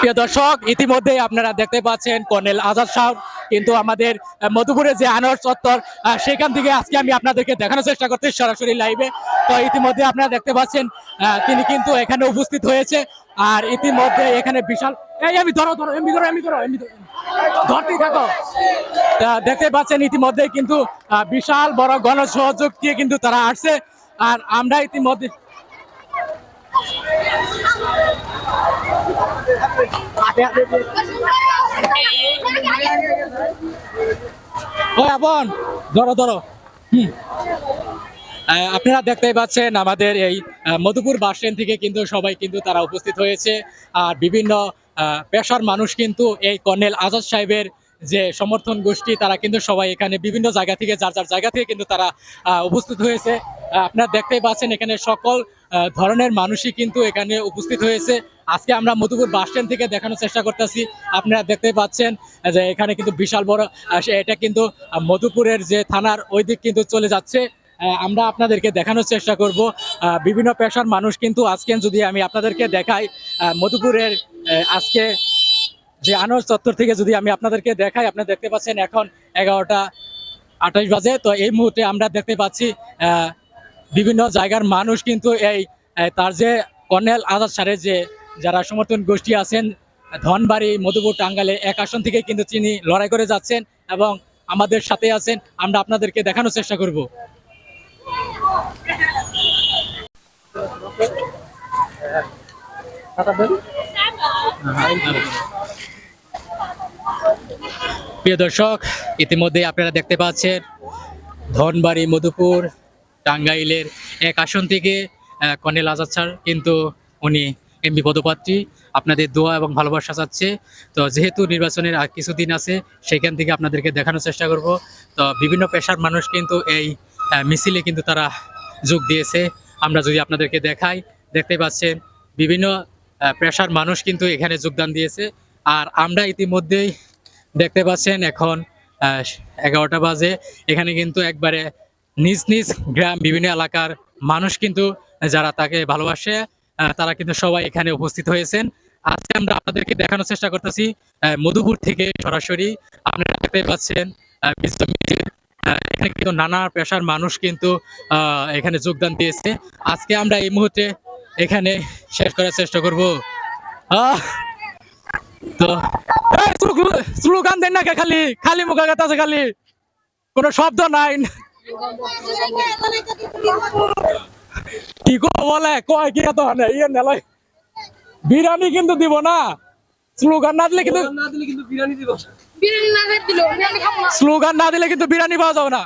প্রিয় দর্শক ইতিমধ্যে আপনারা দেখতে পাচ্ছেন কর্নেল আজাদ সাহ কিন্তু আমাদের আহ, মধুপুরের যে আনোয়ার চত্বর সেখান থেকে আজকে আমি আপনাদেরকে দেখানোর চেষ্টা করতে সরাসরি লাইভে তো ইতিমধ্যে আপনারা দেখতে পাচ্ছেন তিনি কিন্তু এখানে উপস্থিত হয়েছে আর ইতিমধ্যে এখানে বিশাল এই আমি ধরো ধরো এমনি ধরো এমনি ধরো এমনি ধরো। ধরতেই থাকো তা দেখতে পাচ্ছেন ইতিমধ্যে কিন্তু বিশাল বড় গণসহযোগ দিয়ে কিন্তু তারা আসছে আর আমরা ইতিমধ্যে আপনারা দেখতেই পাচ্ছেন আমাদের এই মধুপুর বাস স্ট্যান্ড থেকে কিন্তু সবাই কিন্তু তারা উপস্থিত হয়েছে। আর বিভিন্ন পেশার মানুষ কিন্তু এই কর্নেল আজাদ সাহেবের যে সমর্থন গোষ্ঠী, তারা কিন্তু সবাই এখানে বিভিন্ন জায়গা থেকে, যার যার জায়গা থেকে কিন্তু তারা উপস্থিত হয়েছে। আপনারা দেখতেই পাচ্ছেন এখানে সকল ধরনের মানুষই কিন্তু এখানে উপস্থিত হয়েছে। আজকে আমরা মধুপুর বাস স্ট্যান্ড থেকে দেখানোর চেষ্টা করতেছি। আপনারা দেখতে পাচ্ছেন যে এখানে কিন্তু বিশাল বড় এটা কিন্তু মধুপুরের যে থানার ওই দিক কিন্তু চলে যাচ্ছে। আমরা আপনাদেরকে দেখানোর চেষ্টা করব। বিভিন্ন পেশার মানুষ কিন্তু আজকে যদি আমি আপনাদেরকে দেখাই মধুপুরের আজকে যে আনোয়ার চত্বর থেকে যদি আমি আপনাদেরকে দেখাই আপনারা দেখতে পাচ্ছেন এখন এগারোটা আঠাশ বাজে। তো এই মুহূর্তে আমরা দেখতে পাচ্ছি বিভিন্ন জায়গার মানুষ কিন্তু এই তার যে কর্নেল আজাদ সারের যে, যারা সমর্থন গোষ্ঠী আছেন, ধনবাড়ি, মধুপুর টাঙ্গালে এক আসন থেকে কিন্তু তিনি লড়াই করে যাচ্ছেন এবং আমাদের সাথে আছেন। আমরা আপনাদেরকে দেখানোর চেষ্টা করব। প্রিয় দর্শক ইতিমধ্যে আপনারা দেখতে পাচ্ছেন ধনবাড়ি, মধুপুর টাঙ্গাইলের এক আসন থেকে কর্নেল আজাদ স্যার কিন্তু উনি এমপি পদপ্রার্থী। আপনাদের দোয়া এবং ভালোবাসা চাচ্ছে। তো যেহেতু নির্বাচনের আর কিছুদিন আছে, সেখান থেকে আপনাদেরকে দেখানোর চেষ্টা করব। তো বিভিন্ন পেশার মানুষ কিন্তু এই মিছিলে কিন্তু তারা যোগ দিয়েছে। আমরা যদি আপনাদেরকে দেখাই, দেখতে পাচ্ছেন বিভিন্ন পেশার মানুষ কিন্তু এখানে যোগদান দিয়েছে। আর আমরা ইতিমধ্যেই দেখতে পাচ্ছেন এখন এগারোটা বাজে। এখানে কিন্তু একবারে নিজ নিজ গ্রাম, বিভিন্ন এলাকার মানুষ কিন্তু যারা তাকে ভালোবাসে তারা কিন্তু সবাই এখানে উপস্থিত হয়েছেন। আজকে আমরা আপনাদেরকে দেখানোর চেষ্টা করতেছি মধুপুর থেকে সরাসরি। আপনারা দেখতে পাচ্ছেন এখানে কিন্তু নানা পেশার মানুষ কিন্তু এখানে যোগদান দিয়েছে। আজকে আমরা এই মুহূর্তে এখানে শেষ করার চেষ্টা করব। তো স্লোগান দেন না খালি? খালি মুখা খালি। কোনো শব্দ নাই। কি কো বলে? কয় কি এত হয় ইয়ে নেলয় বিরিয়ানি কিন্তু দিব না। স্লোগান না দিলে কিন্তু বিরিয়ানি না খেয়ে দিল বিরিয়ানি খাব না। স্লোগান না দিলে কিন্তু বিরিয়ানি পাওয়া যাবে না।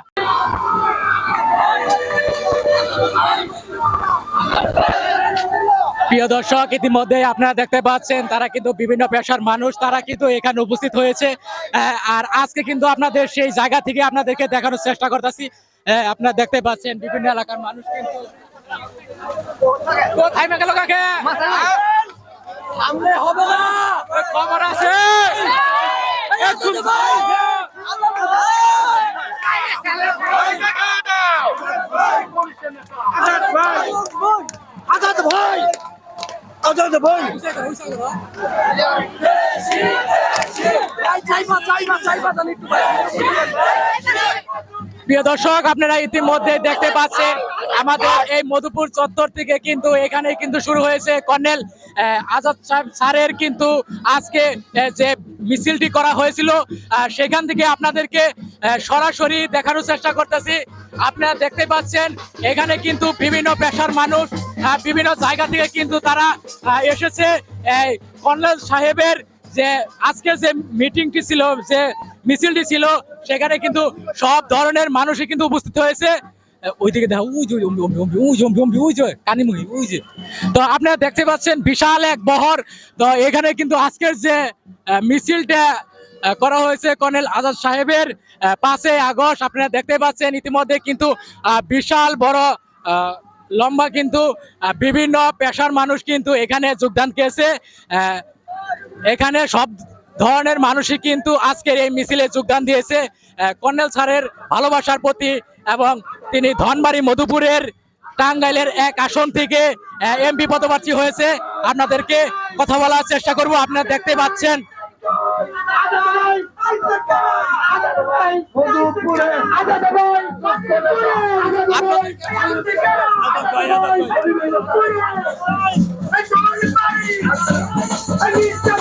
প্রিয় দর্শক ইতিমধ্যে আপনারা দেখতে পাচ্ছেন তারা কিন্তু বিভিন্ন পেশার মানুষ তারা কিন্তু এখানে উপস্থিত হয়েছে। আর আজকে কিন্তু আপনাদের সেই জায়গা থেকে আপনাদেরকে দেখানোর চেষ্টা করতেছি। আপনারা দেখতে পাচ্ছেন বিভিন্ন এলাকার মানুষ কিন্তু। কোথায় গেল কাকে? সামনে হবে না। খবর আছে একটু- আজাদ ভাই ভাই। প্রিয় দর্শক, আপনারা ইতিমধ্যে দেখতে পাচ্ছেন, আমাদের এই মধুপুর চত্বর থেকে কিন্তু এখানে কিন্তু শুরু হয়েছে। কর্নেল আজাদ সাহেব স্যারের কিন্তু আজকে যে মিছিলটি করা হয়েছিল সেখান থেকে আপনাদেরকে সরাসরি দেখানোর চেষ্টা করতেছি। আপনারা দেখতে পাচ্ছেন, এখানে কিন্তু বিভিন্ন পেশার মানুষ বিভিন্ন জায়গা থেকে কিন্তু তারা এসেছে। কর্নেল সাহেবের যে আজকে যে মিটিংটি ছিল, যে মিছিলটি ছিল, সেখানে কিন্তু সব ধরনের মানুষই কিন্তু উপস্থিত হয়েছে। ওইদিকে তো আপনারা দেখতে পাচ্ছেন বিশাল এক বহর। তো এখানে কিন্তু আজকের যে মিছিলটা করা হয়েছে কর্নেল আজাদ সাহেবের পাঁচই আগস্ট। আপনারা দেখতে পাচ্ছেন ইতিমধ্যে কিন্তু বিশাল বড় লম্বা কিন্তু বিভিন্ন পেশার মানুষ কিন্তু এখানে যোগদান করেছে এখানে সব ধরনের মানুষই কিন্তু আজকের এই মিছিলে যোগদান দিয়েছে। কর্নেল স্যারের ভালোবাসার প্রতি এবং তিনি ধনবাড়ি মধুপুরের টাঙ্গাইলের এক আসন থেকে এমপি পদপ্রার্থী হয়েছে। আপনাদেরকে কথা বলার চেষ্টা করব, আপনারা দেখতে পাচ্ছেন। Hey,